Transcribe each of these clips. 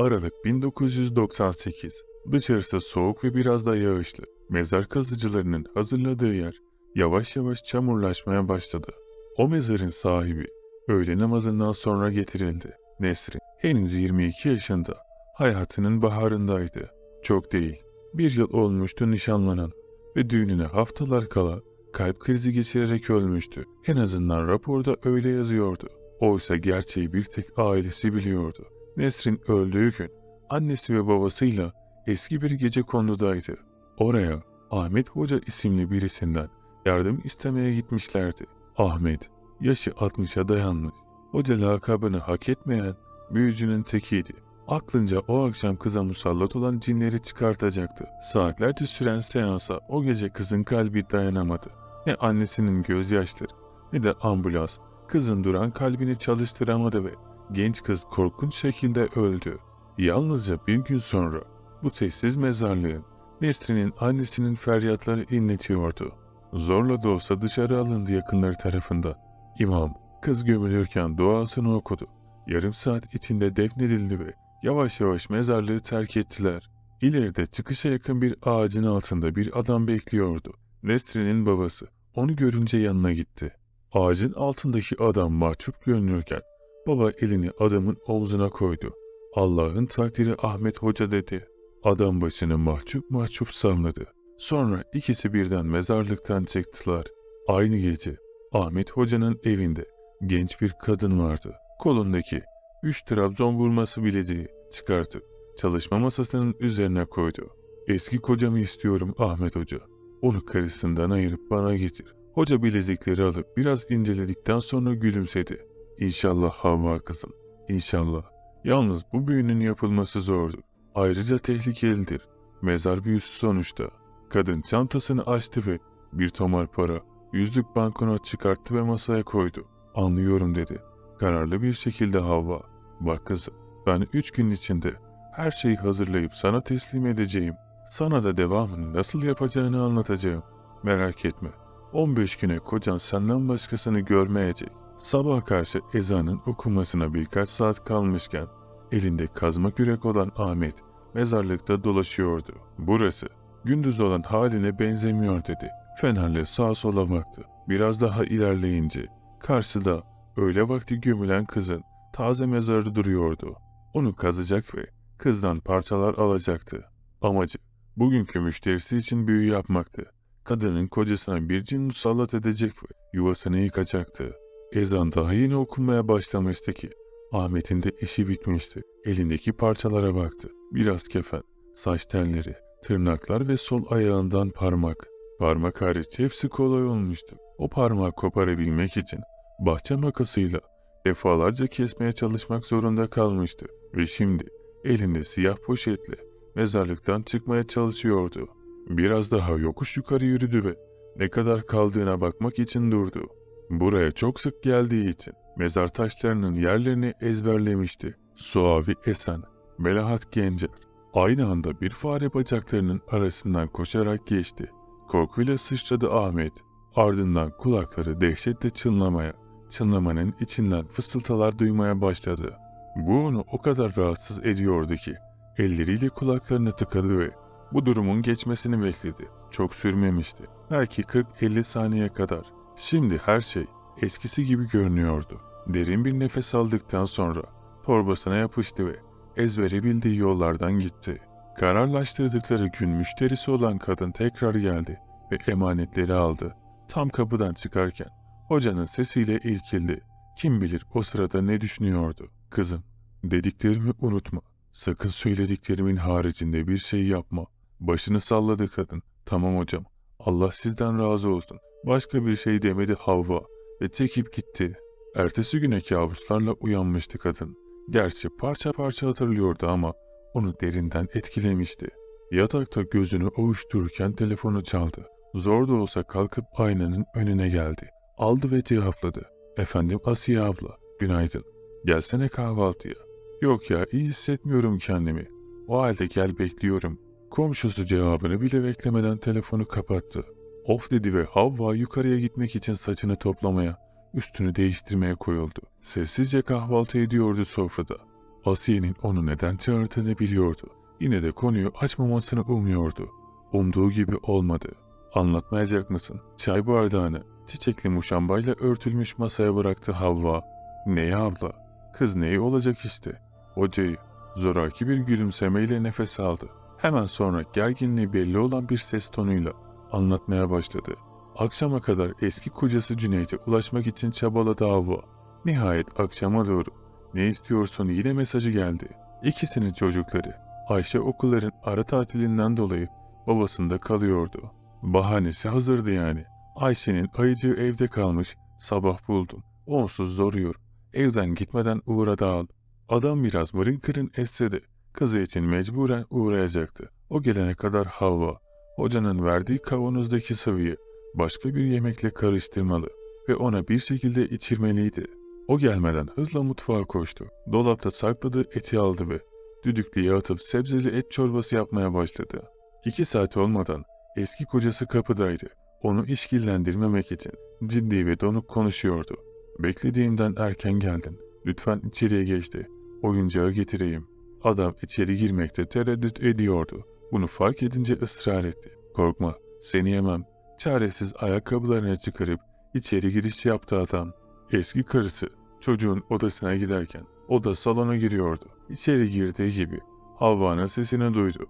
Aralık 1998. Dışarısı soğuk ve biraz da yağışlı. Mezar kazıcılarının hazırladığı yer yavaş yavaş çamurlaşmaya başladı. O mezarın sahibi öğle namazından sonra getirildi. Nesrin henüz 22 yaşında. Hayatının baharındaydı. Çok değil. Bir yıl olmuştu nişanlanan ve düğününe haftalar kala kalp krizi geçirerek ölmüştü. En azından raporda öyle yazıyordu. Oysa gerçeği bir tek ailesi biliyordu. Nesrin öldüğü gün annesi ve babasıyla eski bir gece kondudaydı. Oraya Ahmet Hoca isimli birisinden yardım istemeye gitmişlerdi. Ahmet yaşı 60'a dayanmış. Hoca lakabını hak etmeyen büyücünün tekiydi. Aklınca o akşam kıza musallat olan cinleri çıkartacaktı. Saatlerce süren seansa o gece kızın kalbi dayanamadı. Ne annesinin gözyaşları ne de ambulans kızın duran kalbini çalıştıramadı ve genç kız korkunç şekilde öldü. Yalnızca bir gün sonra bu sessiz mezarlığın Nesrin'in annesinin feryatları inletiyordu. Zorla da olsa dışarı alındı yakınları tarafından. İmam kız gömülürken duasını okudu. Yarım saat içinde defnedildi ve yavaş yavaş mezarlığı terk ettiler. İleride çıkışa yakın bir ağacın altında bir adam bekliyordu. Nesrin'in babası onu görünce yanına gitti. Ağacın altındaki adam mahcup görünürken baba elini adamın omzuna koydu. Allah'ın takdiri Ahmet Hoca dedi. Adam başını mahcup mahcup salladı. Sonra ikisi birden mezarlıktan çıktılar. Aynı gece Ahmet Hoca'nın evinde genç bir kadın vardı. Kolundaki üç Trabzon vurması bileziği çıkartıp çalışma masasının üzerine koydu. Eski kocamı istiyorum Ahmet Hoca. Onu karısından ayırıp bana getir. Hoca bilezikleri alıp biraz inceledikten sonra gülümsedi. İnşallah Havva kızım, İnşallah. Yalnız bu büyünün yapılması zordur. Ayrıca tehlikelidir. Mezar büyüsü sonuçta. Kadın çantasını açtı ve bir tomar para, yüzlük banknot çıkarttı ve masaya koydu. Anlıyorum dedi. Kararlı bir şekilde Havva. Bak kızım, ben üç gün içinde her şeyi hazırlayıp sana teslim edeceğim. Sana da devamını nasıl yapacağını anlatacağım. Merak etme. 15 güne kocan senden başkasını görmeyecek. Sabah karşı ezanın okunmasına birkaç saat kalmışken elinde kazma kürek olan Ahmet mezarlıkta dolaşıyordu. Burası gündüz olan haline benzemiyor dedi. Fenerle sağa sola baktı. Biraz daha ilerleyince karşıda öğle vakti gömülen kızın taze mezarı duruyordu. Onu kazacak ve kızdan parçalar alacaktı. Amacı bugünkü müşterisi için büyü yapmaktı. Kadının kocasına bir cin musallat edecek ve yuvasını yıkacaktı. Ezan daha yeni okunmaya başlamıştı ki Ahmet'in de işi bitmişti. Elindeki parçalara baktı. Biraz kefen, saç telleri, tırnaklar ve sol ayağından parmak. Parmak hariç hepsi kolay olmuştu. O parmağı koparabilmek için bahçe makasıyla defalarca kesmeye çalışmak zorunda kalmıştı. Ve şimdi elinde siyah poşetle mezarlıktan çıkmaya çalışıyordu. Biraz daha yokuş yukarı yürüdü ve ne kadar kaldığına bakmak için durdu. Buraya çok sık geldiği için mezar taşlarının yerlerini ezberlemişti. Suavi Esen, Melahat Gencer. Aynı anda bir fare bacaklarının arasından koşarak geçti. Korkuyla sıçradı Ahmet. Ardından kulakları dehşetle çınlamaya, çınlamanın içinden fısıltılar duymaya başladı. Bu onu o kadar rahatsız ediyordu ki elleriyle kulaklarını tıkadı ve bu durumun geçmesini bekledi. Çok sürmemişti. Belki 40-50 saniye kadar. Şimdi her şey eskisi gibi görünüyordu. Derin bir nefes aldıktan sonra torbasına yapıştı ve ezbere bildiği yollardan gitti. Kararlaştırdıkları gün müşterisi olan kadın tekrar geldi ve emanetleri aldı. Tam kapıdan çıkarken hocanın sesiyle ilkildi. Kim bilir o sırada ne düşünüyordu. Kızım, dediklerimi unutma. Sakın söylediklerimin haricinde bir şey yapma. Başını salladı kadın. Tamam hocam. Allah sizden razı olsun. Başka bir şey demedi Havva ve çekip gitti. Ertesi güne kabuslarla uyanmıştı kadın. Gerçi parça parça hatırlıyordu ama onu derinden etkilemişti. Yatakta gözünü ovuştururken telefonu çaldı. Zor da olsa kalkıp aynanın önüne geldi. Aldı ve cevapladı. Efendim Asiye abla, günaydın. Gelsene kahvaltıya. Yok ya iyi hissetmiyorum kendimi. O halde gel bekliyorum. Komşusu cevabını bile beklemeden telefonu kapattı. Of dedi ve Havva yukarıya gitmek için saçını toplamaya, üstünü değiştirmeye koyuldu. Sessizce kahvaltı ediyordu sofrada. Asiye'nin onu neden çağırdığını biliyordu. Yine de konuyu açmamasını umuyordu. Umduğu gibi olmadı. Anlatmayacak mısın? Çay bardağını çiçekli muşambayla örtülmüş masaya bıraktı Havva. Neyi abla? Kız neyi olacak işte. Hocayı zoraki bir gülümsemeyle nefes aldı. Hemen sonra gerginliği belli olan bir ses tonuyla anlatmaya başladı. Akşama kadar eski kocası Cüneyt'e ulaşmak için çabaladı Havva. Nihayet akşama doğru ne istiyorsun yine mesajı geldi. İkisinin çocukları Ayşe okulların ara tatilinden dolayı babasında kalıyordu. Bahanesi hazırdı yani. Ayşe'nin ayıcığı evde kalmış, sabah buldum. Onsuz zoruyor. Evden gitmeden uğradı al. Adam biraz mırın kırın etse de kızı için mecburen uğrayacaktı. O gelene kadar Havva, hocanın verdiği kavanozdaki sıvıyı başka bir yemekle karıştırmalı ve ona bir şekilde içirmeliydi. O gelmeden hızla mutfağa koştu. Dolapta sakladığı eti aldı ve düdüklüye atıp sebzeli et çorbası yapmaya başladı. İki saat olmadan eski kocası kapıdaydı. Onu işkillendirmemek için ciddi ve donuk konuşuyordu. Beklediğimden erken geldin. Lütfen içeriye geçti. Oyuncağı getireyim. Adam içeri girmekte tereddüt ediyordu. Bunu fark edince ısrar etti. Korkma, seni yemem. Çaresiz ayakkabılarını çıkarıp içeri giriş yaptı adam. Eski karısı çocuğun odasına giderken o da salona giriyordu. İçeri girdiği gibi Havva'nın sesini duydu.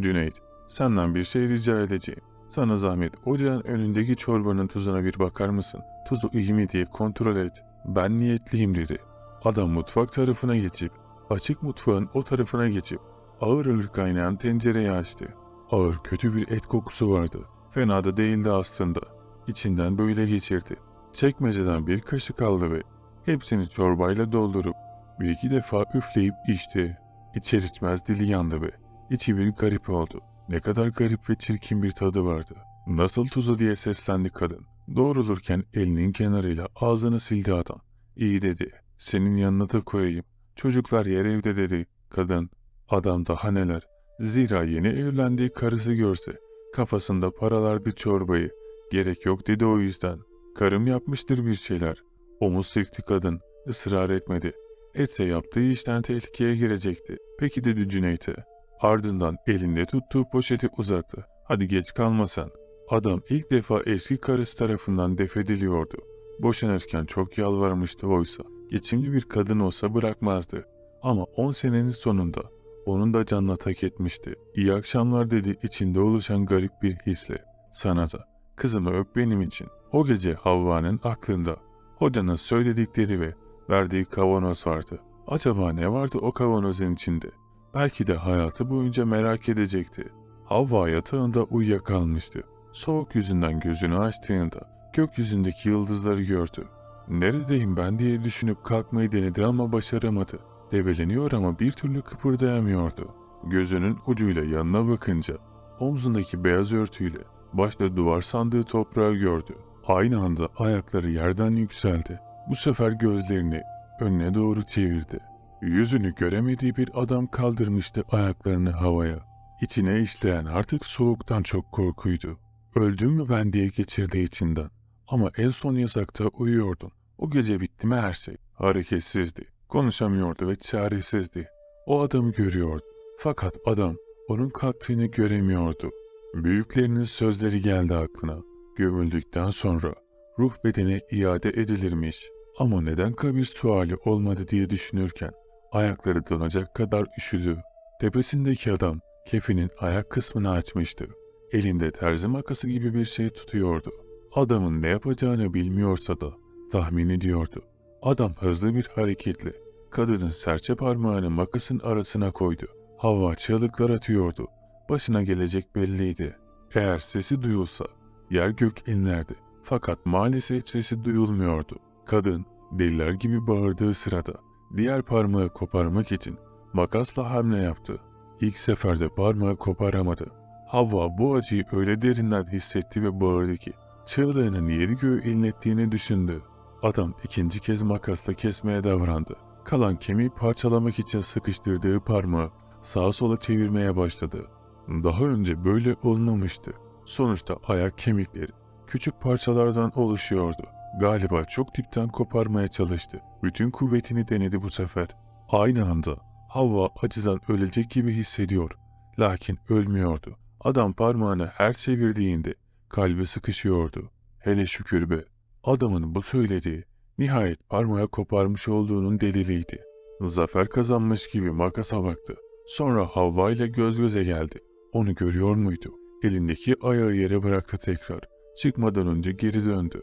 Cüneyt, senden bir şey rica edeceğim. Sana zahmet ocağın önündeki çorbanın tuzuna bir bakar mısın? Tuzu iyi mi diye kontrol et. Ben niyetliyim dedi. Adam mutfak tarafına geçip, açık mutfağın o tarafına geçip, ağır ağır kaynayan tencereyi açtı. Ağır kötü bir et kokusu vardı. Fena da değildi aslında. İçinden böyle geçirdi. Çekmeceden bir kaşık aldı ve hepsini çorbayla doldurup bir iki defa üfleyip içti. İçer içmez dili yandı ve içi bir garip oldu. Ne kadar garip ve çirkin bir tadı vardı. Nasıl tuzu diye seslendi kadın. Doğrulurken elinin kenarıyla ağzını sildi adam. İyi dedi. Senin yanına da koyayım. Çocuklar yer evde dedi. Kadın. Adam daha neler. Zira yeni evlendiği karısı görse kafasında paralardı çorbayı. Gerek yok dedi o yüzden. Karım yapmıştır bir şeyler. Omuz silkti kadın. Israr etmedi. Etse yaptığı işten tehlikeye girecekti. Peki dedi Cüneyt'e. Ardından elinde tuttuğu poşeti uzattı. Hadi geç kalmasan. Adam ilk defa eski karısı tarafından defediliyordu. Boşanırken çok yalvarmıştı oysa. Geçimli bir kadın olsa bırakmazdı. Ama 10 senenin sonunda onun da canına tak etmişti. İyi akşamlar dedi içinde oluşan garip bir hisle. Sana da. Kızımı öp benim için. O gece Havva'nın aklında. Hocanın söyledikleri ve verdiği kavanoz vardı. Acaba ne vardı o kavanozun içinde? Belki de hayatı boyunca merak edecekti. Havva yatağında uyuyakalmıştı. Soğuk yüzünden gözünü açtığında gökyüzündeki yıldızları gördü. Neredeyim ben diye düşünüp kalkmayı denedi ama başaramadı. Debeleniyor ama bir türlü kıpırdayamıyordu. Gözünün ucuyla yanına bakınca omzundaki beyaz örtüyle başta duvar sandığı toprağı gördü. Aynı anda ayakları yerden yükseldi. Bu sefer gözlerini önüne doğru çevirdi. Yüzünü göremediği bir adam kaldırmıştı ayaklarını havaya. İçine işleyen artık soğuktan çok korkuydu. Öldüm mü ben diye geçirdi içinden. Ama en son yasakta uyuyordum. O gece bitti mi her şey? Hareketsizdi. Konuşamıyordu ve çaresizdi. O adamı görüyordu. Fakat adam onun kalktığını göremiyordu. Büyüklerinin sözleri geldi aklına. Gömüldükten sonra ruh bedene iade edilirmiş. Ama neden kabir suali olmadı diye düşünürken ayakları donacak kadar üşüdü. Tepesindeki adam kefinin ayak kısmını açmıştı. Elinde terzi makası gibi bir şey tutuyordu. Adamın ne yapacağını bilmiyorsa da tahmin ediyordu. Adam hızlı bir hareketle kadının serçe parmağını makasın arasına koydu. Hava çığlıklar atıyordu. Başına gelecek belliydi. Eğer sesi duyulsa yer gök inlerdi. Fakat maalesef sesi duyulmuyordu. Kadın deliler gibi bağırdığı sırada diğer parmağı koparmak için makasla hamle yaptı. İlk seferde parmağı koparamadı. Havva bu acıyı öyle derinden hissetti ve bağırdı ki çığlığının yeri göğü inlettiğini düşündü. Adam ikinci kez makasla kesmeye davrandı. Kalan kemiği parçalamak için sıkıştırdığı parmağı sağa sola çevirmeye başladı. Daha önce böyle olmamıştı. Sonuçta ayak kemikleri küçük parçalardan oluşuyordu. Galiba çok dipten koparmaya çalıştı. Bütün kuvvetini denedi bu sefer. Aynı anda Havva acıdan ölecek gibi hissediyor. Lakin ölmüyordu. Adam parmağını her çevirdiğinde kalbi sıkışıyordu. Hele şükür be. Adamın bu söylediği nihayet parmağı koparmış olduğunun deliliydi. Zafer kazanmış gibi makasa baktı. Sonra Havva ile göz göze geldi. Onu görüyor muydu? Elindeki ayağı yere bıraktı tekrar. Çıkmadan önce geri döndü.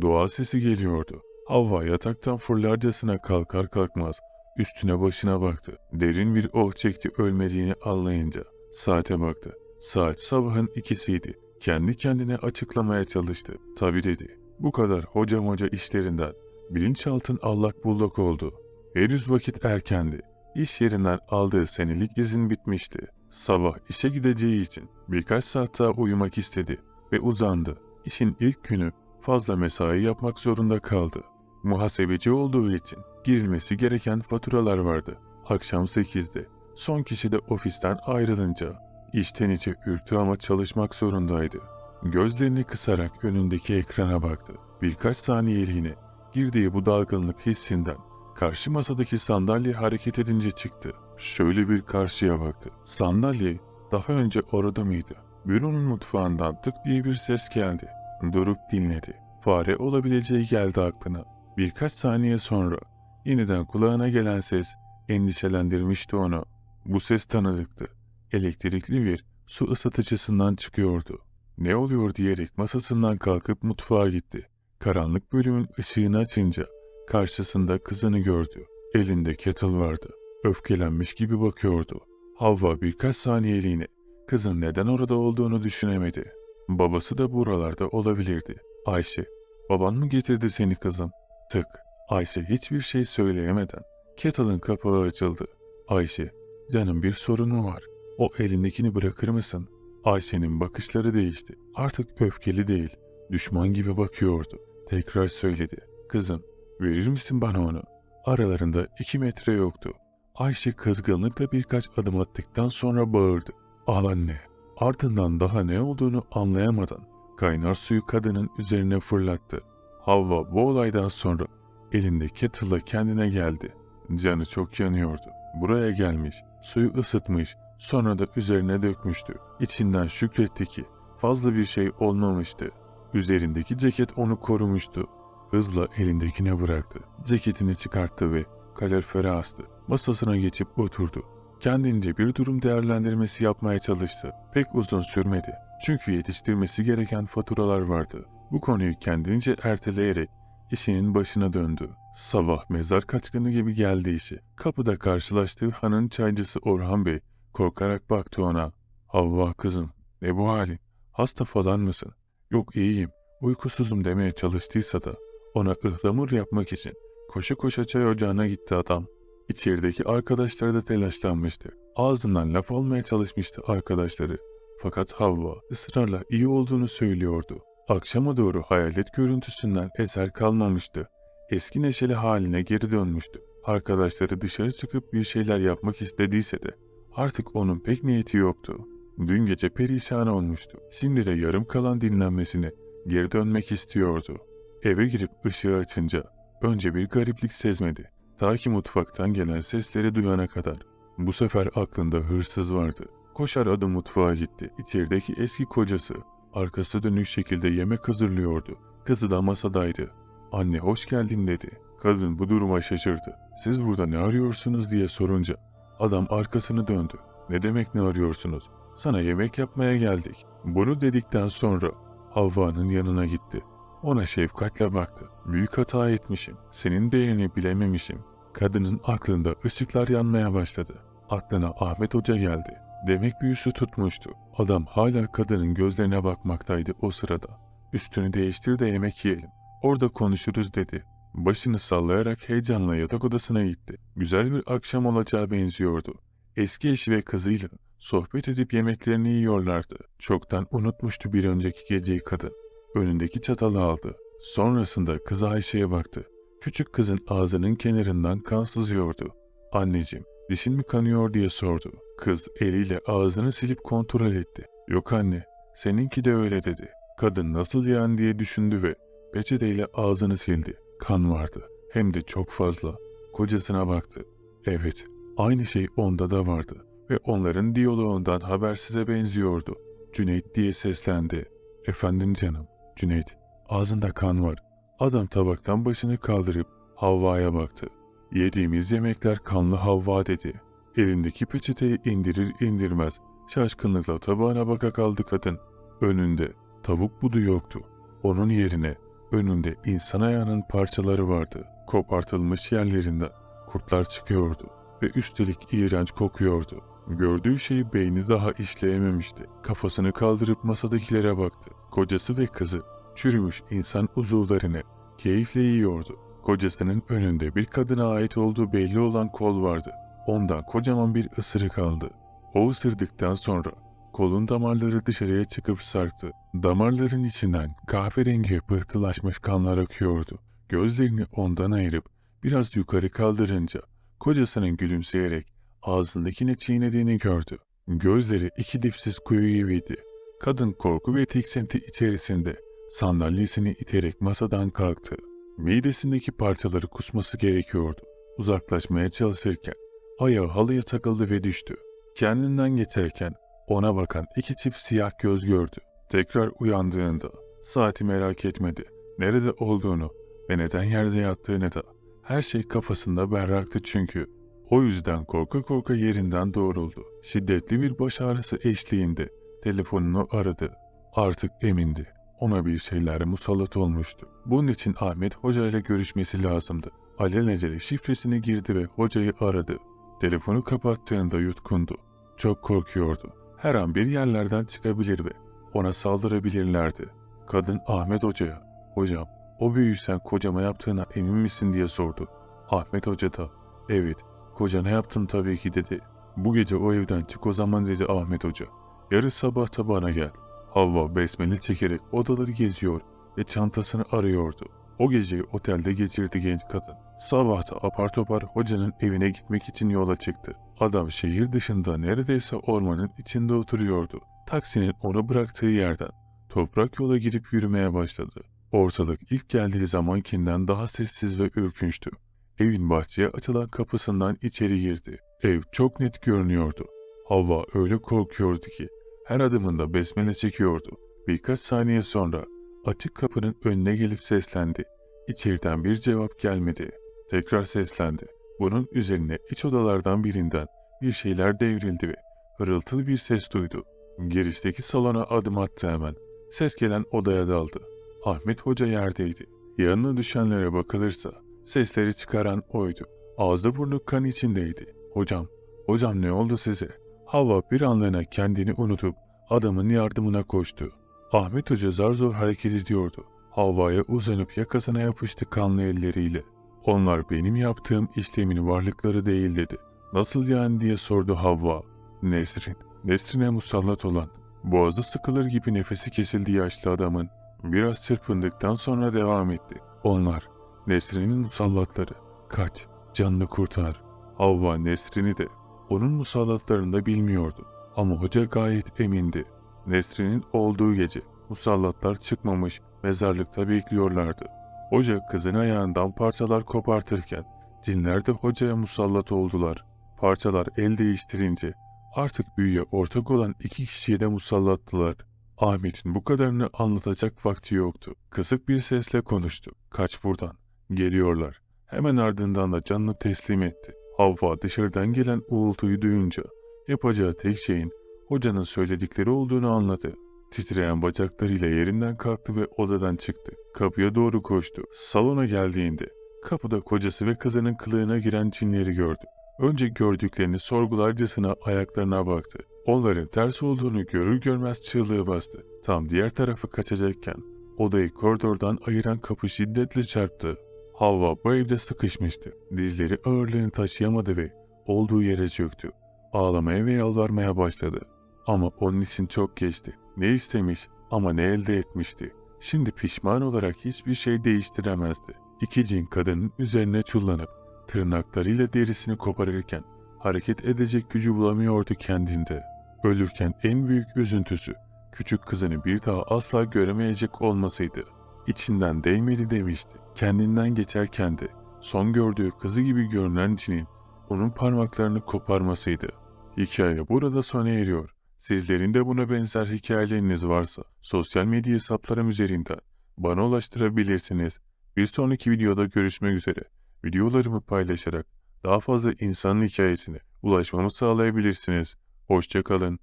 Dua sesi geliyordu. Havva yataktan fırlarcasına kalkar kalkmaz üstüne başına baktı. Derin bir oh çekti ölmediğini anlayınca. Saate baktı. Saat sabahın ikisiydi. Kendi kendine açıklamaya çalıştı. Tabi dedi. Bu kadar hoca moca işlerinden bilinçaltın allak bullak oldu. Henüz vakit erkendi. İş yerinden aldığı senelik izin bitmişti. Sabah işe gideceği için birkaç saat daha uyumak istedi ve uzandı. İşin ilk günü fazla mesai yapmak zorunda kaldı. Muhasebeci olduğu için girilmesi gereken faturalar vardı. Akşam 8'de son kişi de ofisten ayrılınca içten içe ürktü ama çalışmak zorundaydı. Gözlerini kısarak önündeki ekrana baktı. Birkaç saniyeliğine girdiği bu dalgınlık hissinden karşı masadaki sandalye hareket edince çıktı. Şöyle bir karşıya baktı. Sandalye daha önce orada mıydı? Büronun mutfağından tık diye bir ses geldi. Durup dinledi. Fare olabileceği geldi aklına. Birkaç saniye sonra yeniden kulağına gelen ses endişelendirmişti onu. Bu ses tanıdıktı. Elektrikli bir su ısıtıcısından çıkıyordu. Ne oluyor diyerek masasından kalkıp mutfağa gitti. Karanlık bölümün ışığını açınca karşısında kızını gördü. Elinde kettle vardı. Öfkelenmiş gibi bakıyordu. Havva birkaç saniyeliğine kızın neden orada olduğunu düşünemedi. Babası da buralarda olabilirdi. Ayşe, baban mı getirdi seni kızım? Tık. Ayşe hiçbir şey söyleyemeden kettle'ın kapağı açıldı. Ayşe, canım bir sorun mu var? O elindekini bırakır mısın? Ayşe'nin bakışları değişti. Artık öfkeli değil, düşman gibi bakıyordu. Tekrar söyledi. Kızım, verir misin bana onu? Aralarında iki metre yoktu. Ayşe kızgınlıkla birkaç adım attıktan sonra bağırdı. Al anne. Ardından daha ne olduğunu anlayamadan kaynar suyu kadının üzerine fırlattı. Havva bu olaydan sonra elinde kettle'la kendine geldi. Canı çok yanıyordu. Buraya gelmiş, suyu ısıtmış, sonra da üzerine dökmüştü. İçinden şükretti ki fazla bir şey olmamıştı. Üzerindeki ceket onu korumuştu. Hızla elindekine bıraktı. Ceketini çıkarttı ve kalorifere astı. Masasına geçip oturdu. Kendince bir durum değerlendirmesi yapmaya çalıştı. Pek uzun sürmedi. Çünkü yetiştirmesi gereken faturalar vardı. Bu konuyu kendince erteleyerek işinin başına döndü. Sabah mezar kaçkını gibi geldi işi. Kapıda karşılaştığı hanın çaycısı Orhan Bey korkarak baktı ona. Havva kızım ne bu halin? Hasta falan mısın? Yok iyiyim. Uykusuzum demeye çalıştıysa da ona ıhlamur yapmak için koşa koşa çay ocağına gitti adam. İçerideki arkadaşları da telaşlanmıştı. Ağzından laf almaya çalışmıştı arkadaşları. Fakat Havva ısrarla iyi olduğunu söylüyordu. Akşama doğru hayalet görüntüsünden eser kalmamıştı. Eski neşeli haline geri dönmüştü. Arkadaşları dışarı çıkıp bir şeyler yapmak istediyse de artık onun pek niyeti yoktu. Dün gece perişan olmuştu. Şimdi de yarım kalan dinlenmesine geri dönmek istiyordu. Eve girip ışığı açınca önce bir gariplik sezmedi. Ta ki mutfaktan gelen sesleri duyana kadar. Bu sefer aklında hırsız vardı. Koşar adım mutfağa gitti. İçerideki eski kocası arkası dönük şekilde yemek hazırlıyordu. Kızı da masadaydı. Anne hoş geldin dedi. Kadın bu duruma şaşırdı. Siz burada ne arıyorsunuz diye sorunca adam arkasını döndü. Ne demek ne arıyorsunuz? Sana yemek yapmaya geldik. Bunu dedikten sonra Havva'nın yanına gitti. Ona şefkatle baktı. Büyük hata etmişim. Senin değerini bilememişim. Kadının aklında ışıklar yanmaya başladı. Aklına Ahmet Hoca geldi. Demek büyüsü tutmuştu. Adam hala kadının gözlerine bakmaktaydı o sırada. Üstünü değiştir de yemek yiyelim. Orada konuşuruz dedi. Başını sallayarak heyecanla yatak odasına gitti. Güzel bir akşam olacağı benziyordu. Eski eşi ve kızıyla sohbet edip yemeklerini yiyorlardı. Çoktan unutmuştu bir önceki geceyi kadın. Önündeki çatalı aldı. Sonrasında kız Ayşe'ye baktı. Küçük kızın ağzının kenarından kan sızıyordu. Anneciğim, dişin mi kanıyor diye sordu. Kız eliyle ağzını silip kontrol etti. Yok anne, seninki de öyle dedi. Kadın nasıl yani diye düşündü ve peçeteyle ağzını sildi. Kan vardı. Hem de çok fazla. Kocasına baktı. Evet, Aynı şey onda da vardı ve onların diyaloğundan haber size benziyordu. Cüneyt diye seslendi. Efendim canım, Cüneyt. Ağzında kan var. Adam tabaktan başını kaldırıp Havva'ya baktı. Yediğimiz yemekler kanlı Havva dedi. Elindeki peçeteyi indirir indirmez şaşkınlıkla tabağına baka kaldı kadın. Önünde tavuk budu yoktu. Onun yerine önünde insan ayağının parçaları vardı. Kopartılmış yerlerinden kurtlar çıkıyordu ve üstelik iğrenç kokuyordu. Gördüğü şeyi beyni daha işleyememişti. Kafasını kaldırıp masadakilere baktı. Kocası ve kızı çürümüş insan uzuvlarını keyifle yiyordu. Kocasının önünde bir kadına ait olduğu belli olan kol vardı. Ondan kocaman bir ısırık aldı. O ısırdıktan sonra kolun damarları dışarıya çıkıp sarktı. Damarların içinden kahverengi pıhtılaşmış kanlar akıyordu. Gözlerini ondan ayırıp biraz yukarı kaldırınca kocasının gülümseyerek ağzındakini çiğnediğini gördü. Gözleri iki dipsiz kuyu gibiydi. Kadın korku ve tiksinti içerisinde sandalyesini iterek masadan kalktı. Midesindeki parçaları kusması gerekiyordu. Uzaklaşmaya çalışırken ayağı halıya takıldı ve düştü. Kendinden geçerken ona bakan iki çift siyah göz gördü. Tekrar uyandığında saati merak etmedi. Nerede olduğunu ve neden yerde yattığını da her şey kafasında berraktı çünkü. O yüzden korka korka yerinden doğruldu. Şiddetli bir baş ağrısı eşliğinde telefonunu aradı. Artık emindi. Ona bir şeyler musallat olmuştu. Bunun için Ahmet Hoca ile görüşmesi lazımdı. Alelacele şifresini girdi ve hocayı aradı. Telefonu kapattığında yutkundu. Çok korkuyordu. Her an bir yerlerden çıkabilir ve ona saldırabilirlerdi. Kadın Ahmet Hoca'ya, hocam o büyüyü sen kocama yaptığına emin misin diye sordu. Ahmet Hoca da, evet kocana yaptım tabii ki dedi. Bu gece o evden çık o zaman dedi Ahmet Hoca. Yarın sabah da gel. Havva besmele çekerek odaları geziyor ve çantasını arıyordu. O geceyi otelde geçirdi genç kadın. Sabahta apar topar hocanın evine gitmek için yola çıktı. Adam şehir dışında neredeyse ormanın içinde oturuyordu. Taksinin onu bıraktığı yerden toprak yola girip yürümeye başladı. Ortalık ilk geldiği zamankinden daha sessiz ve ürkünçtü. Evin bahçeye açılan kapısından içeri girdi. Ev çok net görünüyordu. Havva öyle korkuyordu ki her adımında besmele çekiyordu. Birkaç saniye sonra açık kapının önüne gelip seslendi. İçeriden bir cevap gelmedi. Tekrar seslendi. Bunun üzerine iç odalardan birinden bir şeyler devrildi ve hırıltılı bir ses duydu. Girişteki salona adım attı hemen. Ses gelen odaya daldı. Ahmet Hoca yerdeydi. Yanına düşenlere bakılırsa sesleri çıkaran oydu. Ağzı burnu kan içindeydi. Hocam, hocam ne oldu size? Hava bir anlığına kendini unutup adamın yardımına koştu. Ahmet Hoca zar zor hareket ediyordu. Havva'ya uzanıp yakasına yapıştı kanlı elleriyle. Onlar benim yaptığım işlemin varlıkları değil dedi. Nasıl yani diye sordu Havva. Nesrin, Nesrin'e musallat olan, boğazı sıkılır gibi nefesi kesildi yaşlı adamın. Biraz çırpındıktan sonra devam etti. Onlar, Nesrin'in musallatları. Kaç, canını kurtar. Havva Nesrin'i de onun musallatlarını da bilmiyordu. Ama hoca gayet emindi. Nesrin'in olduğu gece musallatlar çıkmamış mezarlıkta bekliyorlardı. Hoca kızın ayağından parçalar kopartırken cinler de hocaya musallat oldular. Parçalar el değiştirince artık büyüye ortak olan iki kişiye de musallattılar. Ahmet'in bu kadarını anlatacak vakti yoktu. Kısık bir sesle konuştu. Kaç buradan. Geliyorlar. Hemen ardından da canını teslim etti. Havva dışarıdan gelen uğultuyu duyunca yapacağı tek şeyin hocanın söyledikleri olduğunu anladı. Titreyen bacaklarıyla yerinden kalktı ve odadan çıktı. Kapıya doğru koştu. Salona geldiğinde kapıda kocası ve kızının kılığına giren cinleri gördü. Önce gördüklerini sorgularcasına ayaklarına baktı. Onların ters olduğunu görür görmez çığlığı bastı. Tam diğer tarafa kaçacakken odayı koridordan ayıran kapı şiddetle çarptı. Havva bu evde sıkışmıştı. Dizleri ağırlığını taşıyamadı ve olduğu yere çöktü. Ağlamaya ve yalvarmaya başladı. Ama onun için çok geçti. Ne istemiş ama ne elde etmişti. Şimdi pişman olarak hiçbir şey değiştiremezdi. İki cin kadının üzerine çullanıp tırnaklarıyla derisini koparırken hareket edecek gücü bulamıyordu kendinde. Ölürken en büyük üzüntüsü küçük kızını bir daha asla göremeyecek olmasıydı. İçinden değmedi demişti. Kendinden geçerken de son gördüğü kızı gibi görünen cinin onun parmaklarını koparmasıydı. Hikaye burada sona eriyor. Sizlerin de buna benzer hikayeleriniz varsa sosyal medya hesaplarım üzerinden bana ulaştırabilirsiniz. Bir sonraki videoda görüşmek üzere. Videolarımı paylaşarak daha fazla insanın hikayesine ulaşmamı sağlayabilirsiniz. Hoşçakalın.